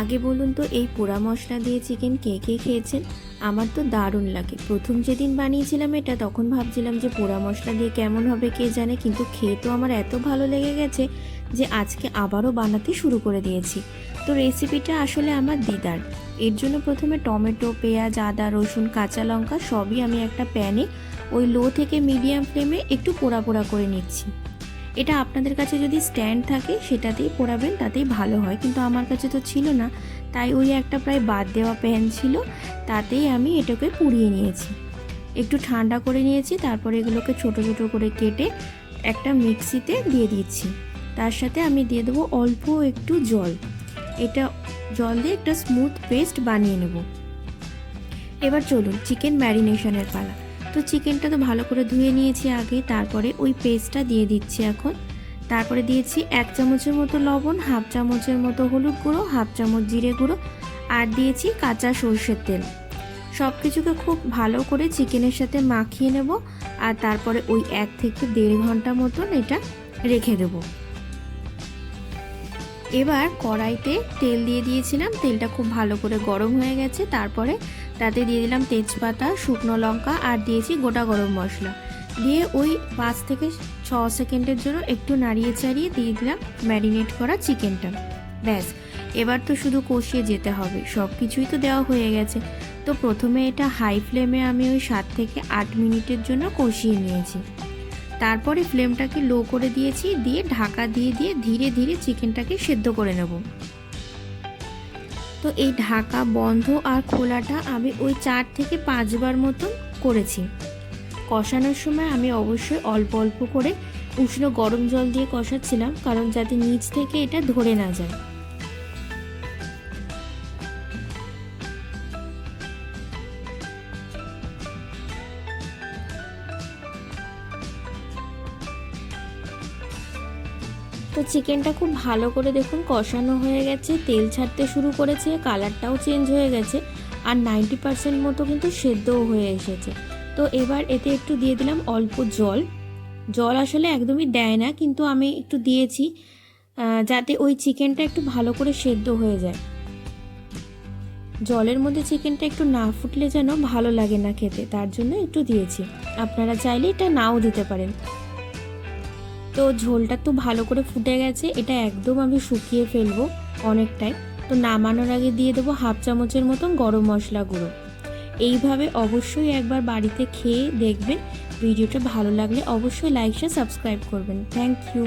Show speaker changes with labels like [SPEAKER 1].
[SPEAKER 1] আগে বলুন তো, এই পোড়া মশলা দিয়ে চিকেন কে কে খেয়েছেন? আমার তো দারুণ লাগে। প্রথম যেদিন বানিয়েছিলাম এটা, তখন ভাবছিলাম যে পোড়া মশলা দিয়ে কেমন হবে কে জানে, কিন্তু খেয়ে তো আমার এত ভালো লেগে গেছে যে আজকে আবারও বানাতে শুরু করে দিয়েছি। তো রেসিপিটা আসলে আমার দিদার। এর জন্য প্রথমে টমেটো, পেঁয়াজ, আদা, রসুন, কাঁচা লঙ্কা সবই আমি একটা প্যানে ওই লো থেকে মিডিয়াম ফ্লেমে একটু পোড়া পোড়া করে নিচ্ছি। এটা আপনাদের কাছে যদি স্ট্যান্ড থাকে সেটাতেই পোড়াবেন তাতেই ভালো হয়। কিন্তু আমার কাছে তো ছিল না। তাই ওই একটা প্রায় বাদ দেওয়া প্যান ছিল, তাতেই আমি এটাকে পুড়িয়ে নিয়েছি। একটু ঠান্ডা করে নিয়েছি, তারপরে এগুলোকে ছোট ছোট করে কেটে একটা মিক্সিতে দিয়ে দিচ্ছি। তার সাথে আমি দিয়ে দেবো অল্প একটু জল। এটা জল দিয়ে একটা স্মুথ পেস্ট বানিয়ে নেব। এবার চলুন চিকেন ম্যারিনেশনের পালা। তো চিকেনটা তো ভালো করে ধুয়ে নিয়েছি আগে, তারপরে ওই পেস্টটা দিয়ে দিচ্ছি এখন। তারপরে দিয়েছি এক চামচের মতো লবণ, হাফ চামচের মতো হলুদ গুঁড়ো, হাফ চামচ জিরে গুঁড়ো, আর দিয়েছি কাঁচা সর্ষের তেল। সব কিছুকে খুব ভালো করে চিকেনের সাথে মাখিয়ে নেব, আর তারপরে ওই এক থেকে দেড় ঘণ্টা মতন এটা রেখে দেবো। এবার কড়াইতে তেল দিয়ে দিয়েছিলাম। তেলটা খুব ভালো করে গরম হয়ে গেছে। তারপরে তাতে দিয়ে দিলাম তেজপাতা, শুকনো লঙ্কা আর দিয়েছি গোটা গরম মশলা। দিয়ে ওই পাঁচ থেকে ছ সেকেন্ডের জন্য একটু নাড়িয়ে চাড়িয়ে দিয়ে দিলাম ম্যারিনেট করা চিকেনটা। ব্যাস, এবার তো শুধু কষিয়ে যেতে হবে। সব কিছুই তো দেওয়া হয়ে গেছে। তো প্রথমে এটা হাই ফ্লেমে আমি ওই সাত থেকে আট মিনিটের জন্য কষিয়ে নিয়েছি। তারপরে ফ্লেমটাকে লো করে দিয়েছি, দিয়ে ঢাকা দিয়ে দিয়ে ধীরে ধীরে চিকেনটাকে সেদ্ধ করে নেব। তো এই ঢাকা বন্ধ আর খোলাটা আমি ওই চার থেকে পাঁচবার মতন করেছি। কষানোর সময় আমি অবশ্যই অল্প অল্প করে উষ্ণ গরম জল দিয়ে কষাচ্ছিলাম, কারণ যাতে নিচ থেকে এটা ধরে না যায়। তো চিকেনটা খুব ভালো করে দেখুন কষানো হয়ে গেছে, তেল ছাড়তে শুরু করেছে, কালারটাও চেঞ্জ হয়ে গেছে আর নাইনটি পার্সেন্ট মতো কিন্তু সেদ্ধও হয়ে এসেছে। তো এবার এতে একটু দিয়ে দিলাম অল্প জল। জল আসলে একদমই দেয় না, কিন্তু আমি একটু দিয়েছি যাতে ওই চিকেনটা একটু ভালো করে সেদ্ধ হয়ে যায়। জলের মধ্যে চিকেনটা একটু না ফুটলে যেন ভালো লাগে না খেতে, তার জন্য একটু দিয়েছি। আপনারা চাইলে এটা নাও দিতে পারেন। তো ঝোলটা তো ভালো করে ফুটে গেছে, এটা একদম আমি শুকিয়ে ফেলব অনেকটাই। তো নামানোর আগে দিয়ে দেবো হাফ চামচের মতন গরম মশলা গুঁড়ো। এইভাবে অবশ্যই একবার বাড়িতে খেয়ে দেখবেন, ভিডিওটা ভালো লাগলে অবশ্যই লাইক শেয়ার সাবস্ক্রাইব করবেন। Thank you